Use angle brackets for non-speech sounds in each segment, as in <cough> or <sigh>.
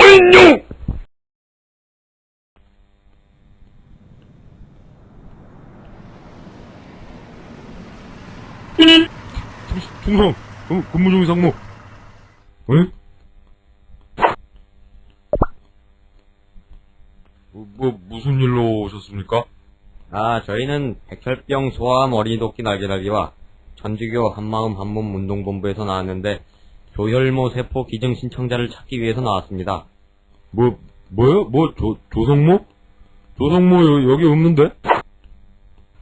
어인용! 충성, 근- 근무 중인 상무. 에? 뭐, 뭐, 무슨 일로 오셨습니까? 아, 저희는 백혈병 소아암 어린이도끼 날개달기와 전주교 한마음 한몸 운동본부에서 나왔는데 조혈모 세포 기증 신청자를 찾기 위해서 나왔습니다. 뭐, 뭐요? 뭐, 조, 조성모? 조성모 여, 여기 없는데?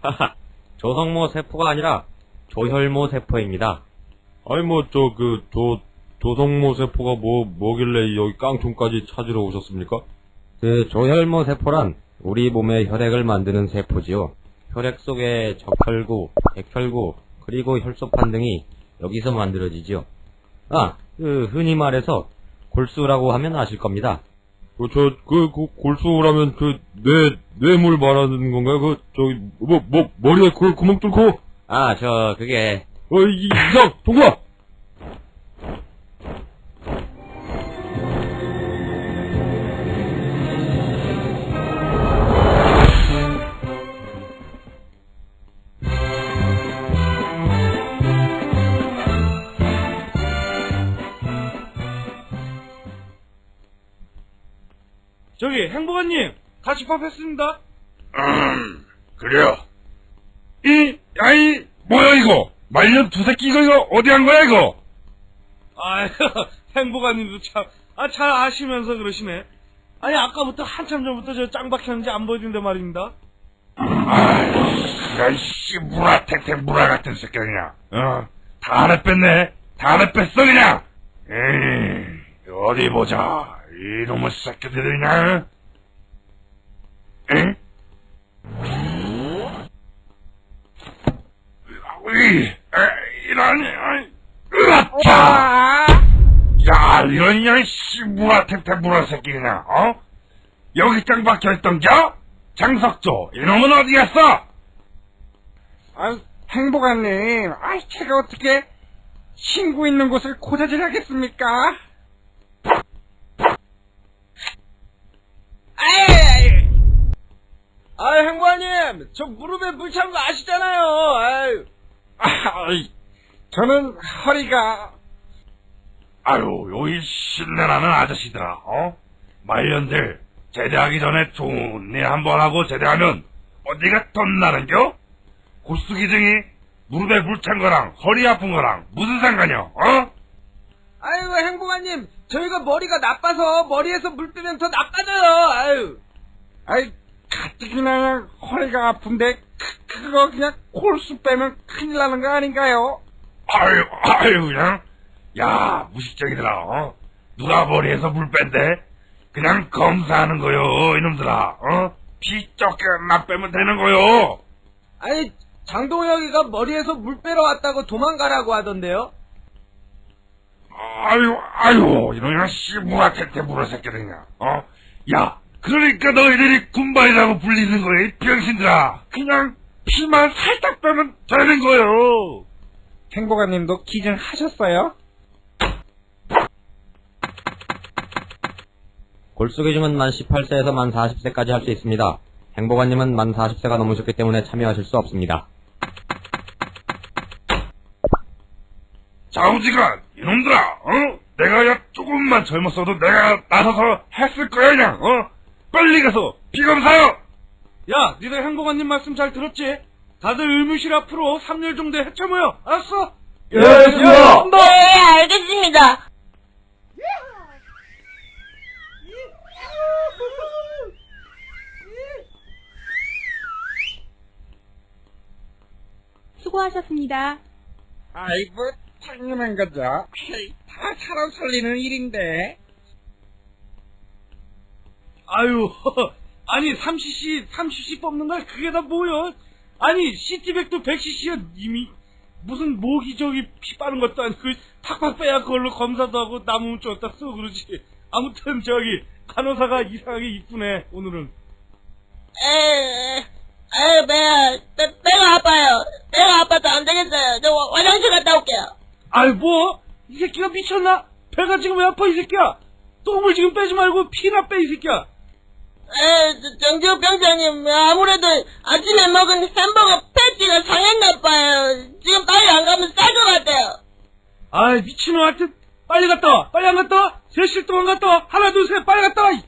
하하, 조성모 세포가 아니라 조혈모 세포입니다. 아니, 뭐, 저, 그, 조, 조성모 세포가 뭐, 뭐길래 여기 깡총까지 찾으러 오셨습니까? 그 조혈모 세포란 우리 몸의 혈액을 만드는 세포지요. 혈액 속에 적혈구, 백혈구, 그리고 혈소판 등이 여기서 만들어지지요. 아, 그 흔히 말해서 골수라고 하면 아실 겁니다. 그, 저, 그, 그, 골수라면 그, 뇌, 뇌물 말하는 건가요? 그, 저기, 뭐, 뭐, 머리에 그 구멍 뚫고, 아, 저 그게 어, 이, 이상, 통과! 저기 행복한님 같이 밥했습니다. 음, 그래요. 이, 아이, 뭐야, 이거? 말년 두 새끼 이거, 이거, 어디 한 거야, 이거? 아 <laughs> 행복한님도 참, 아, 잘 아시면서 그러시네. 아니 아까부터 한참 전부터 저 짱 박혔는지 안 보여준대 말입니다. 아이, 씨, 무라, 탱탱 무라 같은 새끼 그냥. 어, 다 안에 뺐네. 다 안에 뺐어, 그냥. 에이, 어디 보자. 이놈의 새끼들이 그냥. 응? 으이, 에, 이런, 으아차! 야, 이런, 이런, 씨, 무라, 탱탱 무라 새끼 그냥, 어? 여기 짱 박혀있던 겨? 장석조, 이놈은 어디 갔어? 아, 행복한님, 아, 제가 어떻게 친구 있는 곳을 고자질 하겠습니까? 아이, 아 행복한님 저 무릎에 물 찬 거 아시잖아요. 아유. 아이, 저는 허리가 아유, 요이 신내나는 아저씨들아, 어? 말년들, 제대하기 전에 좋은 일 한 번 하고 제대하면 어디가 덧나는겨? 고수 기증이 무릎에 물 찬 거랑 허리 아픈 거랑 무슨 상관이야, 어? 아이고 행복한님 저희가 머리가 나빠서 머리에서 물 뜨면 더 나빠져요. 아유. 아이, 가뜩이나 허리가 아픈데 그, 그거 그냥 골수 빼면 큰일 나는 거 아닌가요? 아유, 아유, 그냥. 야, 무식적이더라, 어? 누가 머리에서 물 뺀대? 그냥 검사하는 거요, 이놈들아, 어? 피 조금만 빼면 되는 거요. 아니 장동혁이가 머리에서 물 빼러 왔다고 도망가라고 하던데요. 아유, 아유, 이놈이나 씨부라 택대 물어 새끼들이냐, 어? 야, 그러니까 너희들이 군발이라고 불리는 이 병신들아. 그냥 피만 살짝 빼면 되는 거요. 행복한님도 기증 하셨어요? 골수 기증은 만 18세에서 만 40세까지 할 수 있습니다. 행복한님은 만 40세가 넘으셨기 때문에 참여하실 수 없습니다. 자우지간, 이놈들아, 어? 내가 야 조금만 젊었어도 내가 나서서 했을 거야, 그냥, 어? 빨리 가서 피검사요! 야, 니들 행복한님 말씀 잘 들었지? 다들 의무실 앞으로 3일 정도에 해쳐 모여. 알았어? 예, 알겠습니다. 네, 알겠습니다. 수고하셨습니다. 아이, 뭐, 당연한 거죠. 다 사람 살리는 일인데. 아유, <laughs> 아니 3cc, 3cc 뽑는 걸 그게 다 뭐여? 아니 시티백도 100cc야 이미 무슨 모기 저기 피 빠는 것도 아니고 팍팍 빼야 그걸로 검사도 하고 남으면 쫓다 써 그러지. 아무튼 저기 간호사가 이상하게 이쁘네 오늘은. 에, 에, 배야, 배, 배가 아파요. 배가 아파서 안 되겠어요. 저 화- 화장실 갔다 올게요. 아이 뭐? 이 새끼가 미쳤나? 배가 지금 왜 아파 이 새끼야? 똥을 지금 빼지 말고 피나 빼, 이 새끼야. 에, 저, 정지호 병장님, 아무래도 아침에 먹은 햄버거 패티가 상했나봐요. 지금 빨리 안 가면 쌀것 같아요. 아이, 미친놈 하여튼, 빨리 갔다 와. 빨리 안 갔다 와. 세시 동안 갔다 와. 하나, 둘, 셋, 빨리 갔다 와. 이.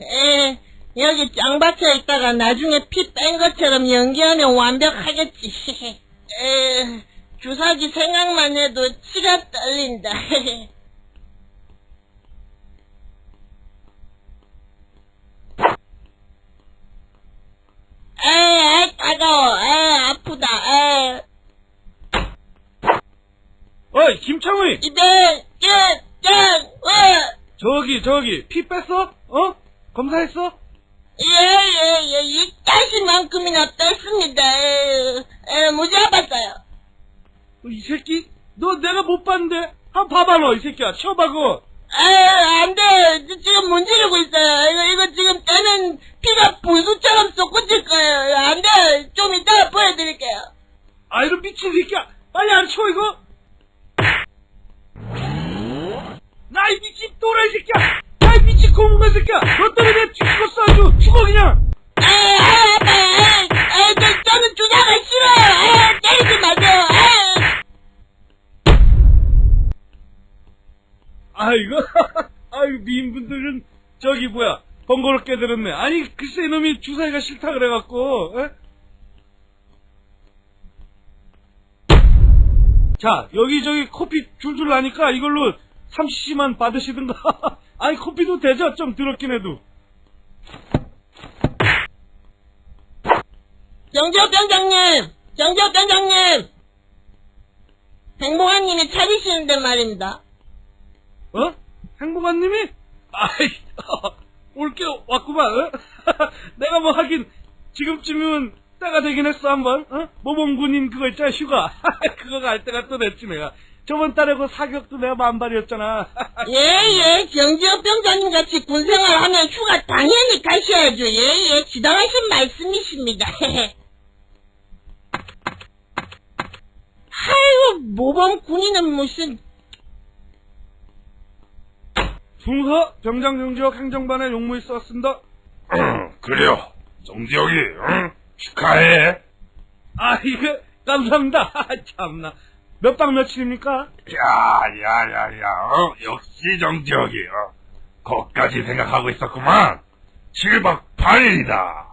에, 여기 짱 박혀 있다가 나중에 피 뺀 것처럼 연기하면 완벽하겠지. <laughs> 에, 주사기 생각만 해도 치가 떨린다. <laughs> 에, 에, 따가워. 에, 아프다. 에, 어이, 김창우이. 짠, 짠, 와. 저기, 저기, 피 뺐어? 어? 검사했어? 예, 예, 예, 이 짜신만큼이나 뺐습니다. 에, 에, 무지 아팠어요. 어, 이 새끼? 너 내가 못 봤는데? 한 번 봐봐, 너, 이 새끼야. 치워봐, 그거. 아, 안 돼. 지- 지금 문지르고 있어요. 이거, 이거 지금 떼면 피가 불수처럼 솟구칠 거예요. 안 돼. 좀 이따가 보여드릴게요. 아, 이거 미친 새끼야. 빨리 안 치워, 이거. 나, 이 미친 또라이 새끼야. 야, 이 미친 고문관 새끼야. 너 때문에 내가 죽었어, 아주. 죽어, 그냥. 에, 아, 아파. 에, 에, 저, 저는 주사가 싫어요. 에, 때리지 마세요. 에. 아이고, 아이고, 미인분들은, 저기, 뭐야, 번거롭게 들었네. 아니, 글쎄, 이놈이 주사위가 싫다 그래갖고, 에? 자, 여기저기 코피 줄줄 나니까 이걸로 30cc만 받으시든가. <laughs> 아니, 코피도 되죠? 좀 더럽긴 해도. 정지호 병장님! 정지호 병장님! 행복한님이 차리시는데 말입니다. 어? 행복한님이? 아이, <laughs> 올 게 왔구만, 어? <laughs> 내가 뭐 하긴, 지금쯤이면 때가 되긴 했어, 한번, 어? 모범군인 그거 있잖아, 휴가. <laughs> 그거 갈 때가 또 됐지, 내가. 저번 달에 그 사격도 내가 만발이었잖아. <laughs> 예, 예, 정지혁 병장님 같이 군생활 하면 휴가 당연히 가셔야죠. 예, 예, 지당하신 말씀이십니다. 아이고, 모범 군인은 무슨, 중서 병장 정지혁 행정반에 용무에 썼습니다. <clears throat> 그래요. 정지혁이, 응? 축하해. 아, 이거, 감사합니다. <laughs> 아, 참나. 몇 박 며칠입니까? 야, 야, 야, 야, 어? 역시 정지혁이, 어? 거기까지 생각하고 있었구만. 7박 8일이다.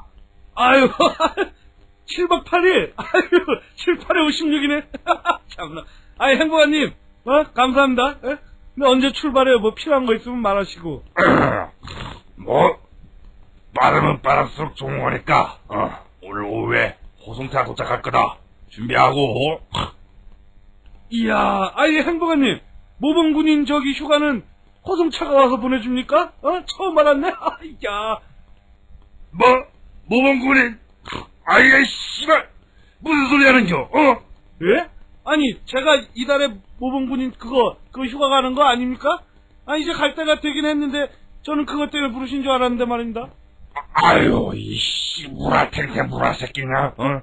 아유, <laughs> 7박 8일. 아유, 7, 8에 56이네. 참나. 아이, 행복한님, 어, 감사합니다. 예? 근데 언제 출발해요? 뭐 필요한 거 있으면 말하시고. <clears throat> 뭐, 빠르면 빠를수록 좋은 거니까, 어, 오늘 오후에 호송차 도착할 거다. 준비하고, 이야, 아이, 행복한님, 모범군인 저기 휴가는 호송차가 와서 보내줍니까? 어, 처음 알았네? <laughs> 아 이야. 뭐, 모범군인, 아이가, 씨발, 무슨 소리 하는겨, 어? 예? 아니, 제가 이달에 모범군인 그거, 그 휴가 가는 거 아닙니까? 아, 이제 갈 때가 되긴 했는데, 저는 그것 때문에 부르신 줄 알았는데 말입니다. 아유, 이 씨, 무라탱탱 무라 새끼냐, 어?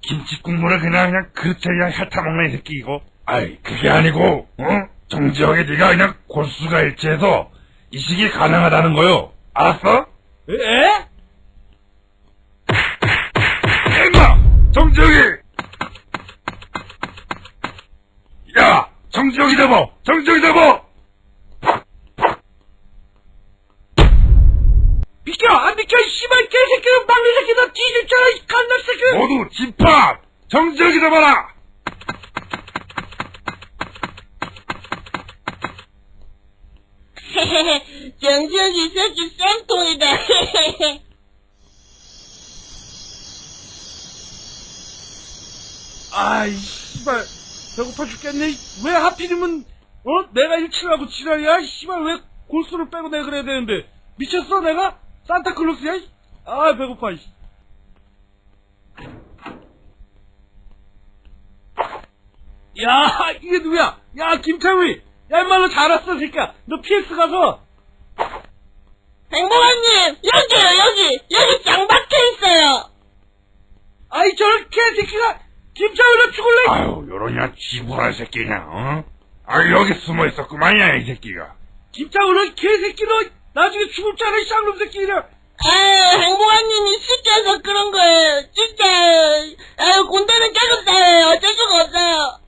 김치 국물을 그냥, 그냥 그릇에 그냥 핥아먹는 이 새끼, 이거. 아이, 그게 아니고, 어? 정지혁이 네가 그냥 골수가 일치해서 이식이 가능하다는 거요. 알았어? 에? 에? 정지혁이! 야! 정지혁이 잡아! 정지혁이 잡아! 비켜! 안 비켜! 이 씨발 개새끼는 막내 새끼 나 뒤질잖아! 이 갓날 새끼! 모두 집합! 정지혁이 잡아라! 정지혁이 이 새끼 쌤통이다. 아이, 씨발. 배고파 죽겠네. 왜 하필이면, 어? 내가 일치라고 지랄이야? 이 씨발, 왜 골수를 빼고 내가 그래야 되는데. 미쳤어, 내가? 산타클로스야? 이? 아, 배고파, 이. 야, 이게 누구야? 야, 김태우이! 야, 임마, 너 잘왔어, 새끼야. 너 PX 가서, 행복한님, 여기요, 여기! 여기 짱 박혀 있어요! 아이, 저런 개새끼가, 김태우이 너 죽을래? 아유, 요러냐, 지불할 새끼냐, 어? 아, 여기 숨어 있었구만이야, 이 새끼가. 김장훈은 개새끼는 나중에 죽을 줄 알아, 이 쌍놈 새끼는. 아, 행복한님이 시켜서 그런 거예요. 진짜. 아유, 군대는 짜증나요. 어쩔 수가 없어요.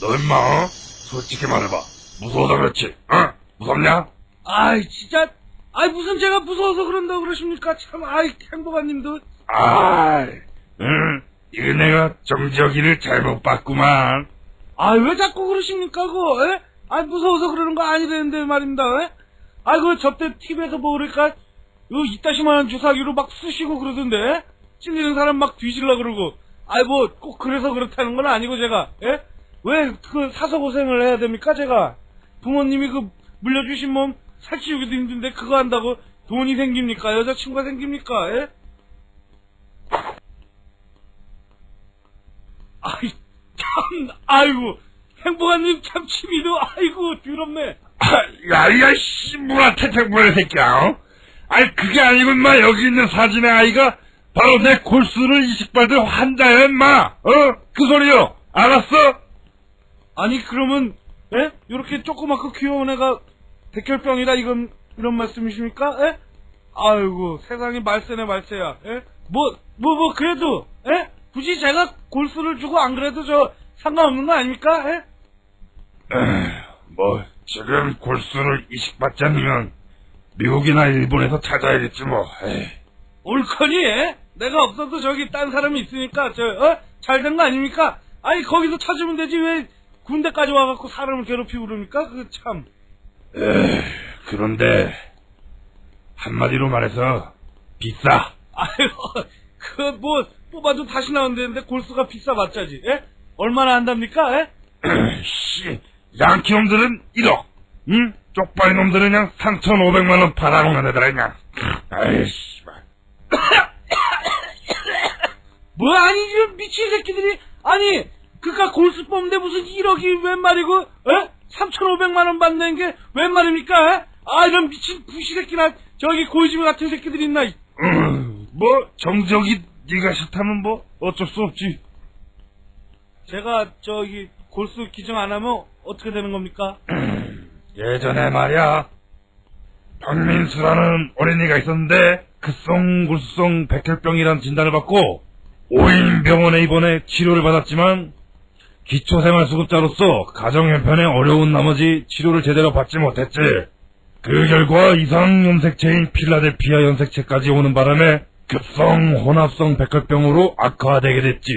너 임마, 어? 솔직히 말해봐. 무서워서 그렇지, 어? 무섭냐? 아이, 진짜. 아이, 무슨 제가 무서워서 그런다고 그러십니까? 참, 아이, 행복한 님도. 아, 응, 이거 내가 정적이를 잘못 봤구만. 아, 왜 자꾸 그러십니까, 그거, 에? 아, 무서워서 그러는 거 아니랬는데 말입니다, 에? 아, 그 접대 TV에서 뭐 그러니까, 요 이따시만한 주사기로 막 쑤시고 그러던데, 찔리는 사람 막 뒤질라 그러고, 아이, 뭐, 꼭 그래서 그렇다는 건 아니고, 제가, 예? 왜, 그, 사서 고생을 해야 됩니까, 제가? 부모님이 그, 물려주신 몸 살찌우기도 힘든데, 그거 한다고 돈이 생깁니까? 여자친구가 생깁니까, 예? 아이, 참, 아이고, 행복한님 참 취미도, 아이고, 더럽네. 아, <laughs> 야, 야, 씨, 뭐라 태택부의 새끼야, 어? 아니, 그게 아니고, 임마, 여기 있는 사진의 아이가 바로 내 골수를 이식받을 환자야, 임마! 어? 그 소리요! 알았어? 아니, 그러면, 예? 요렇게 조그맣고 귀여운 애가 백혈병이라 이건, 이런 말씀이십니까? 예? 아이고, 세상에 말세네, 말세야, 예? 뭐, 뭐, 뭐, 그래도, 예? 굳이 제가 골수를 주고 안 그래도 저, 상관없는 거 아닙니까? 예? 에휴, <clears throat> 뭐, 지금 골수를 이식받지 않으면, 미국이나 일본에서 찾아야겠지, 뭐, 에이. 옳거니, 예? 내가 없어도 저기 딴 사람이 있으니까, 저, 어? 잘 된 거 아닙니까? 아니, 거기서 찾으면 되지, 왜 군대까지 와갖고 사람을 괴롭히고 그럽니까? 그 참. 그런데, 한마디로 말해서, 비싸. 아유, 그, 뭐, 뽑아도 다시 나온다는데 골수가 비싸 맞자지, 예? 얼마나 한답니까, 예? <clears throat> 씨, 양키 놈들은 1억, 응? 쪽발이 놈들은 그냥 3,500만원 팔아먹는 애들아, 그냥. 아이씨, <coughs> 뭐, 아니, 이 미친 새끼들이, 아니, 그니까 골수 뽑는데 무슨 1억이 웬 말이고, 예? 3,500만 원 받는 게 웬 말입니까, 예? 아, 이런 미친 부시 새끼나, 저기 고이즈미 같은 새끼들이 있나, <clears throat> 뭐, 정적이 네가 싫다면 뭐, 어쩔 수 없지. 제가, 저기, 골수 기증 안 하면 어떻게 되는 겁니까? <clears throat> 예전에 말이야, 박민수라는 어린이가 있었는데, 급성 골수성 백혈병이라는 진단을 받고, 5인 병원에 입원해 치료를 받았지만, 기초생활수급자로서 가정형편에 어려운 나머지 치료를 제대로 받지 못했지. 그 결과 이상 염색체인 필라델피아 염색체까지 오는 바람에 급성 혼합성 백혈병으로 악화되게 됐지.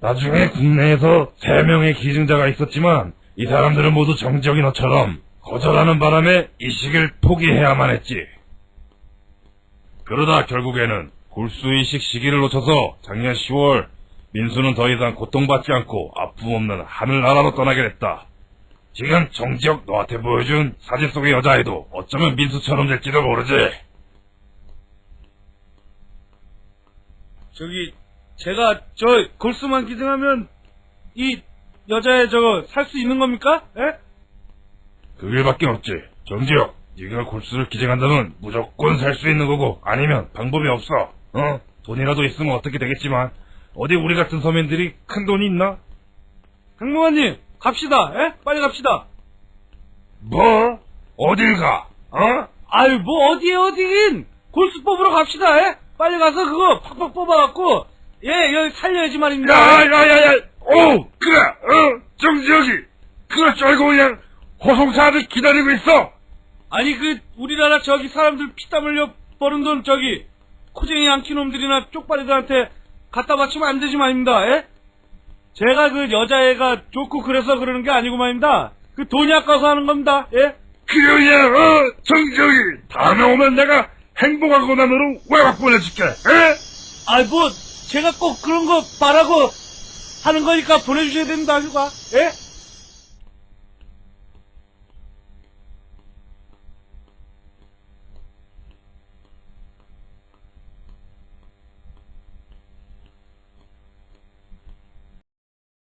나중에 국내에서 3명의 기증자가 있었지만 이 사람들은 모두 정적이 너처럼 거절하는 바람에 이식을 포기해야만 했지. 그러다 결국에는 골수이식 시기를 놓쳐서 작년 10월 민수는 더 이상 고통받지 않고 아픔 없는 하늘나라로 떠나게 됐다. 지금 정지혁 너한테 보여준 사진 속의 여자애도 어쩌면 민수처럼 될지도 모르지. 저기, 제가, 저, 골수만 기증하면, 이, 여자애 저거, 살 수 있는 겁니까? 예? 그 길밖에 없지. 정지혁, 네가 골수를 기증한다면 무조건 살 수 있는 거고 아니면 방법이 없어. 어? 돈이라도 있으면 어떻게 되겠지만 어디 우리 같은 서민들이 큰 돈이 있나? 강무관님, 갑시다, 예? 빨리 갑시다. 뭐? 어딜 가? 어? 아유, 뭐, 어디에, 어디긴! 골수 뽑으러 갑시다, 예? 빨리 가서 그거 팍팍 뽑아갖고, 예, 여기 살려야지 말입니다. 야야야야! 오 그래 어 정지혁이 줄 알고 그냥 호송차를 기다리고 있어. 아니, 그, 우리나라 저기 사람들 피땀 흘려 버는 돈 저기, 코쟁이 양키놈들이나 쪽발이들한테 갖다 바치면 안 되지 말입니다, 예? 제가 그 여자애가 좋고 그래서 그러는 게 아니고 말입니다. 그 돈이 아까워서 하는 겁니다, 예? 그러야 어 정지혁이 다음에 오면 내가 행복하고 나너로 외박 보내줄게. 에? 아이, 뭐, 제가 꼭 그런 거 말하고 하는 거니까 보내주셔야 됩니다, 휴가, 예?